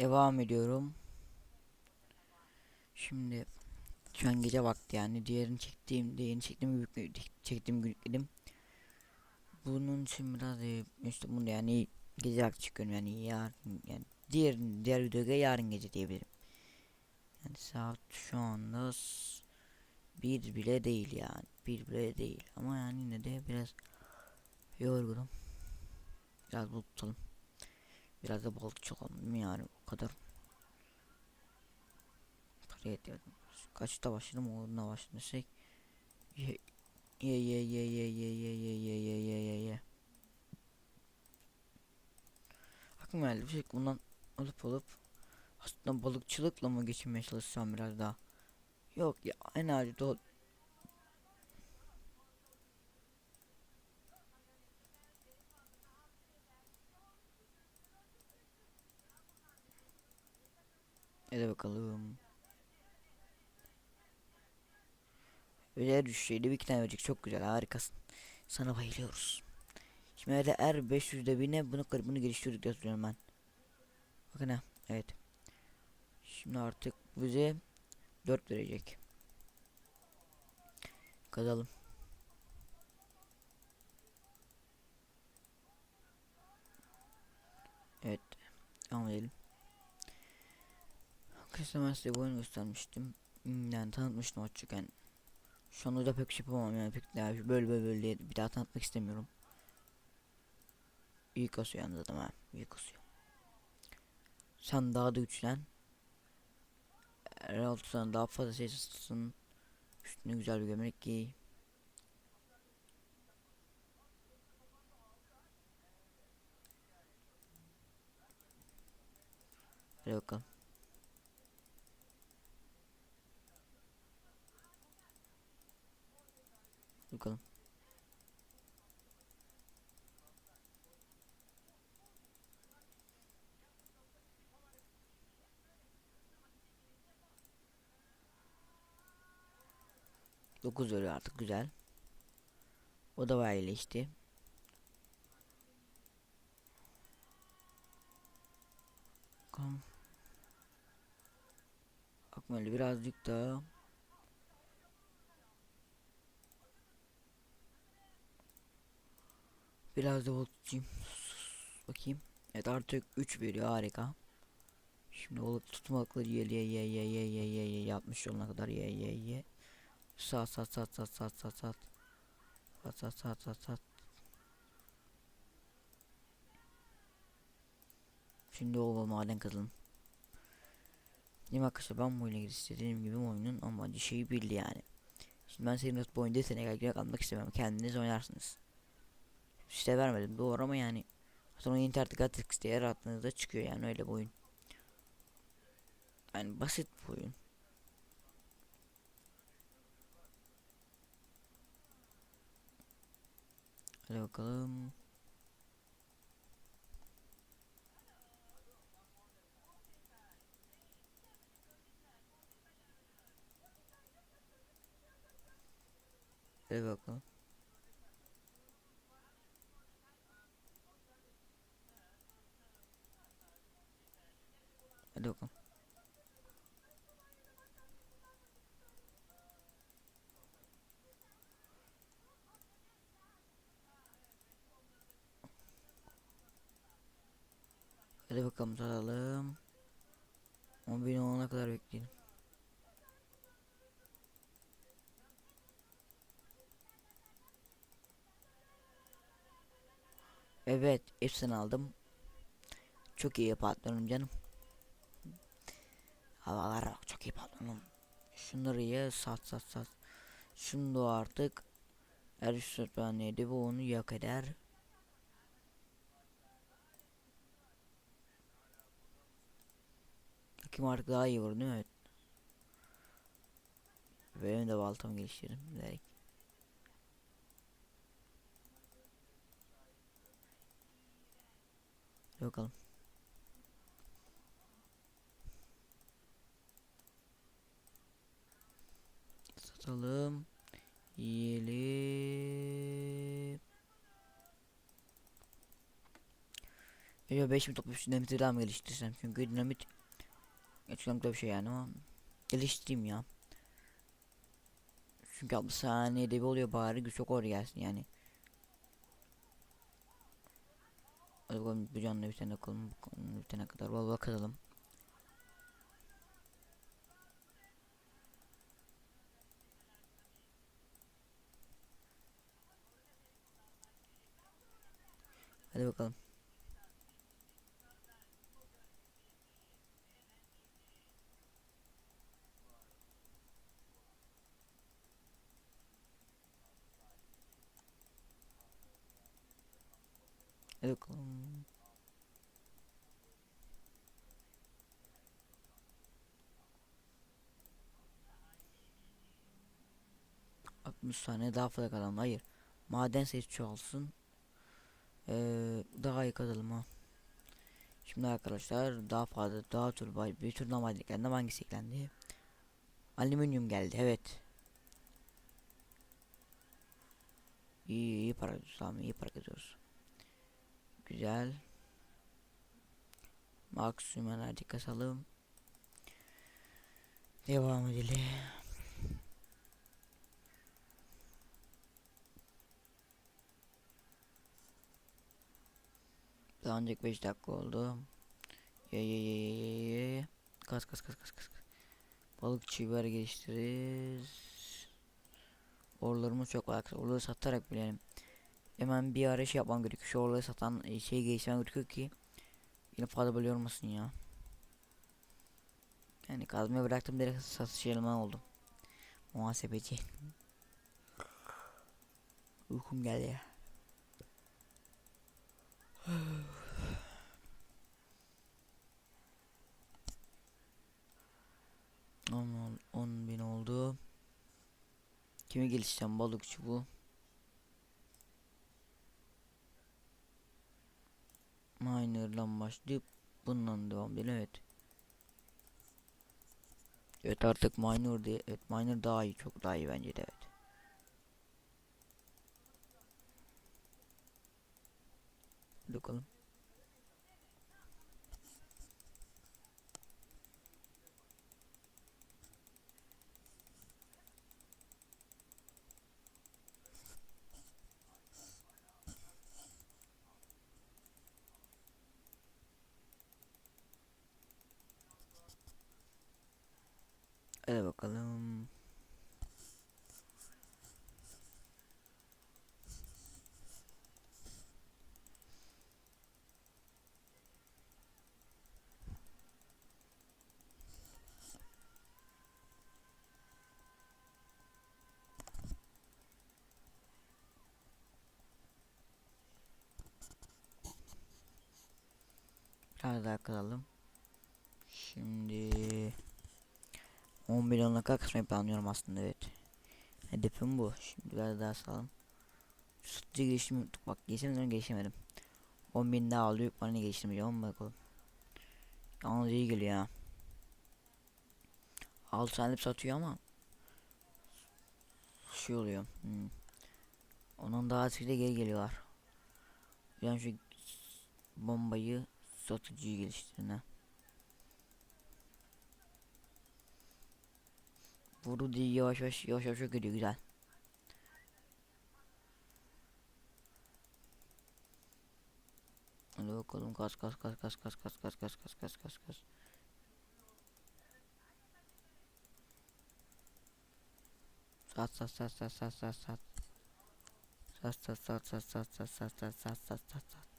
Devam ediyorum. Şimdi şu an gece vakti yani diğerini çektiğim diğerini çektiğim çektiğim gün yükledim. Bunun için biraz e, işte bunu yani gece vakti çıkıyorum yani yarın yani diğer diğer videoya yarın gece diyebilirim. Yani saat şu anda bir bile değil yani bir bile değil ama yani yine de biraz yorgunum. Biraz bulut tutalım. Biraz da balıkçı olalım yani o kadar. Paraya ihtiyacım. Kaçta başladım onunla başlamıştık. Ye ye ye ye ye ye ye ye ye ye ye ye ye. Aklıma geldi bir şey bundan alıp alıp aslında balıkçılıkla mı geçinmeye çalışsam biraz daha. Yok ya enerji dol Hadi bakalım. Öyle düşüşüyle bir iki tane verecek çok güzel harikasın. Sana bayılıyoruz. Şimdi öyle er 500'de birine bunu bunu geliştirdik diye hatırlıyorum ben. Bakın ha evet. Şimdi artık bize 4 verecek. Kazalım. Evet. Devam edelim. Arkadaşlar ben size bu oyunu göstermiştim. Yani tanıtmıştım açıkken. Şu anda da pek şey yapamam yani pek daha böyle böyle böyle bir daha tanıtmak istemiyorum. İyi kasıyor yalnız adam ha. İyi kasıyor. Sen daha da güçlen. Eraltı sana daha fazla şey satsın. Üstüne güzel bir gömlek giy. Hadi bakalım. Bakalım. Dokuz veriyor artık güzel. O da bayağı iyileşti. Bakalım. Akmalı birazcık daha. Biraz da voltçuyum. Bakayım. Evet artık 3 veriyor harika. Şimdi balık tutmakları ye ye ye ye ye ye ye ye yapmış yoluna kadar ye ye ye. Sat sat sat sat sat sat sat. Sat sat sat sat sat. Şimdi o maden kazalım. Mi arkadaşlar ben bu oyuna girişte dediğim gibi oyunun amacı şeyi belli yani. Şimdi ben senin bu oyunda yeteneğe girmek almak istemem. Kendiniz oynarsınız. İşte vermedim doğru ama yani. Sonra internet gratis diye yarattığınızda çıkıyor yani öyle bir oyun. Yani basit bir oyun. Hadi bakalım. Hadi bakalım. Hadi bakalım. Hadi bakalım saralım. 10 bin olana kadar bekleyelim. Evet, hepsini aldım. Çok iyi patronum canım. Havalar bak çok iyi patronum. Şunları ye sat sat sat. Şunu da artık üç saniyede bu onu yok eder. Kim artık daha iyi vurdu? Evet. Benim de baltamı geliştirdim direkt. Bakalım. Satalım. Yiyelim. Ya 5000 toplayıp dinamiti daha mı geliştirsem? Çünkü dinamit gerçekten bir şey yani ama geliştireyim ya. Çünkü 60 saniyede bir oluyor bari güç çok oraya gelsin yani. Hadi bakalım bu canlı bir tane bakalım. Bir tane kadar valla bakalım. Hadi bakalım. Hadi bakalım. Saniye daha fazla kazanım. Hayır. Maden sayısı çoğalsın. Ee, daha iyi kazalım ha. Şimdi arkadaşlar daha fazla daha bay bir tür normal eklendi hangisi eklendi? Alüminyum geldi evet. İyi iyi para tamam iyi para kazıyoruz. Güzel. Maksimum enerji kasalım. Devam edelim. Daha önceki 5 dakika oldu. Ye ye ye ye ye ye. Kas kas kas kas kas. Balıkçı biber geliştiririz. Orlarımız çok var. Orları satarak bilelim. Hemen bir ara şey yapmam gerekiyor. Şu orları satan e, şey geliştirmem gerekiyor ki yine fazla böyle olmasın ya. Yani kazmaya bıraktım direkt satış eleman oldum. Muhasebeci. Uykum geldi ya. On, on bin oldu. Kimi geliştireceğim balıkçı bu. Miner'dan başlayıp bundan devam edelim evet. Evet artık miner diye evet miner daha iyi çok daha iyi bence de evet. Bakalım. Hadi bakalım. Biraz daha kalalım. Şimdi 10 milyonla kadar kısmayı planlıyorum aslında evet. Hedefim bu. Şimdi biraz daha salım. Sıtıcı gelişimi bak geliştirmedim gelişemedim. 10 bin daha alıyor bana ne geliştirmeyeceğim bakalım. Yalnız iyi geliyor ya. 6 tane satıyor ama şey oluyor. Hmm. Onun daha sıkıda geri geliyorlar. Yani şu bombayı satıcıyı geliştirine. Vurdu diye yavaş yavaş yavaş yavaş gidiyor güzel. Hadi bakalım kas kas kas kas kas kas kas kas kas kas kas kas. Sat sat sat sat sat sat sat. Sat sat sat sat sat sat sat sat sat sat sat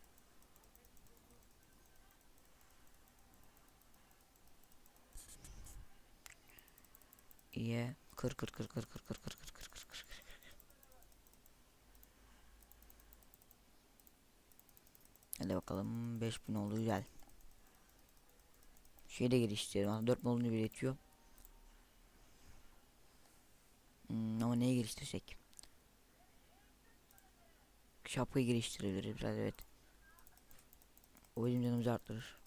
İyi. Kır kır kır kır kır kır kır kır kır kır kır. Hadi bakalım 5000 oldu güzel. Şey de geliştiriyor. 4 molunu bir yetiyor. Hmm, ama neyi geliştirsek? Şapkayı geliştirebiliriz biraz evet. O bizim canımızı arttırır.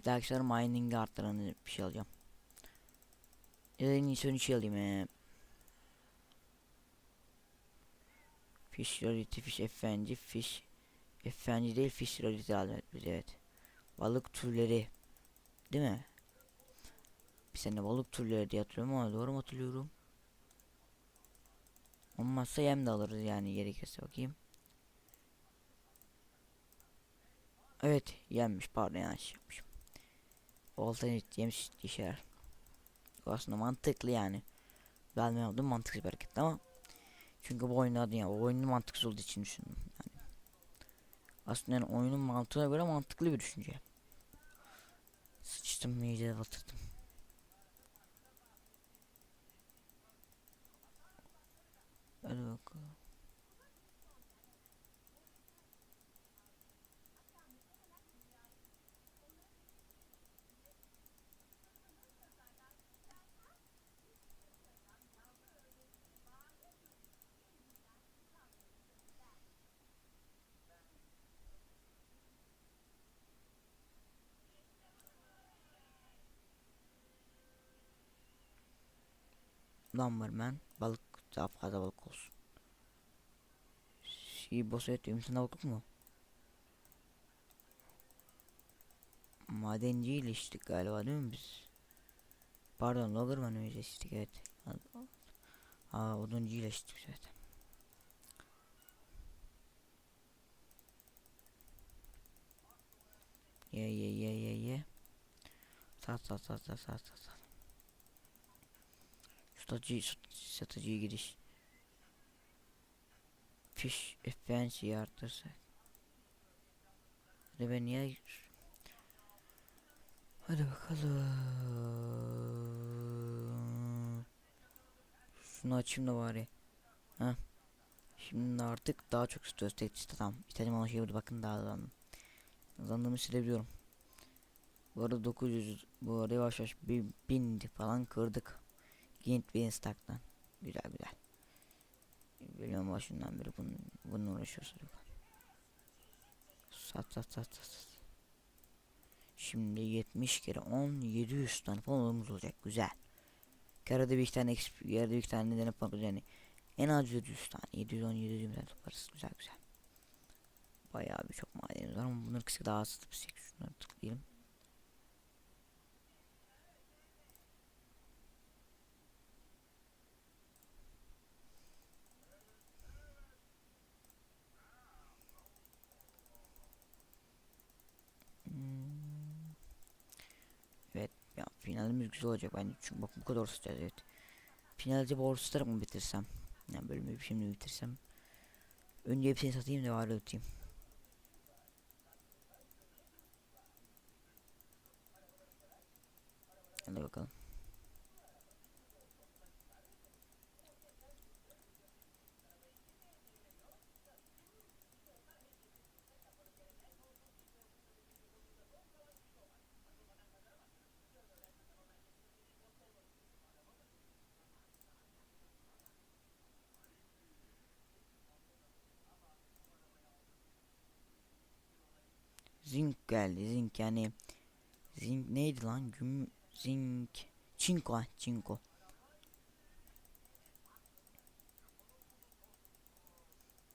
Bir dahaki sefer mining'i arttıran bir şey alacağım. Ya da en iyisi ön şey alayım. Fish Rarity, Fish FNG, Fish FNC değil fish rarity aldım evet. Balık türleri. Değil mi? Bir sene balık türleri diye hatırlıyorum ama doğru mu hatırlıyorum? Olmazsa yem de alırız yani gerekirse bakayım. Evet yenmiş pardon yanlış yapmışım. Alternatif yemiş işler. Bu aslında mantıklı yani. Ben ne aldım mantıklı bir hareket ama çünkü bu oyunu adı ya o oyunun mantıksız olduğu için düşündüm yani. Aslında yani oyunun mantığına göre mantıklı bir düşünce. Sıçtım iyice batırdım. Hadi bakalım. Lumberman balık daha fazla balık olsun. Şey boss evet ümsün balık mu? Madenci ile içtik galiba değil mi biz? Pardon Loggerman ile içtik evet. Aa oduncu ile içtik zaten. Ye ye ye ye ye. Sat sat sat sat sat sat. Sat. Satıcı satıcıya giriş. Fiş efensi artırsak. Hadi ben niye Hadi bakalım. Şunu açayım da bari. Ha. Şimdi artık daha çok istiyoruz işte tamam. İstediğim olan şeye bakın daha da Zandığımı silebiliyorum. Bu arada 900 bu arada yavaş yavaş bir bindi falan kırdık. Gint ve Instag'dan. Güzel güzel. Biliyorum başından beri bunun, bununla uğraşıyoruz. Sat sat sat sat. sat. Şimdi 70 kere 10 700 tane falan olacak güzel. Karada bir tane XP, yarıda bir tane neden yaparız yani. En az 700 tane 710 720 tane toparız güzel güzel. Bayağı bir çok madenimiz var ama bunları kısa daha az tıpsik şunları tıklayalım. Hmm. Evet ya finalimiz güzel olacak bence çünkü bak bu kadar tutacağız evet. Finalde borçları mı bitirsem? Yani bölümü şimdi bitirsem. Önce hepsini satayım da var öteyim. Hadi bakalım. Zinc geldi. Zinc yani Zinc neydi lan? Güm zinc çinko çinko.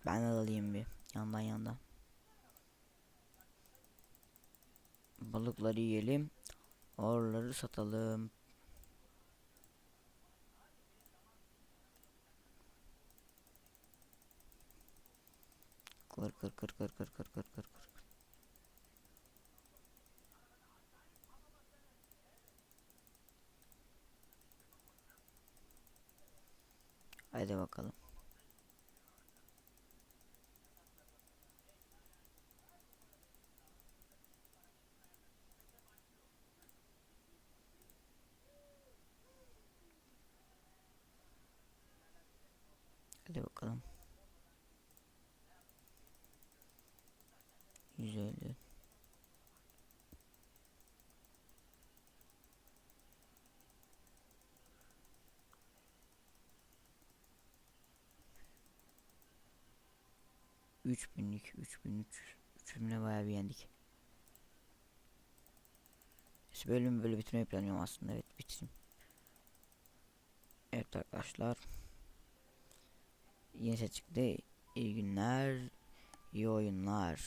Ben alayım bir yandan yandan. Balıkları yiyelim. Orları satalım. Kır kır kır kır kır kır kır kır Hadi bakalım. Hadi bakalım. 150 3000'lik 3300 3000'e bayağı bir yendik. İşte bölümü böyle bitirmeyi planlıyorum aslında evet bitireyim. Evet arkadaşlar. Yeni set çıktı. İyi günler. iyi oyunlar.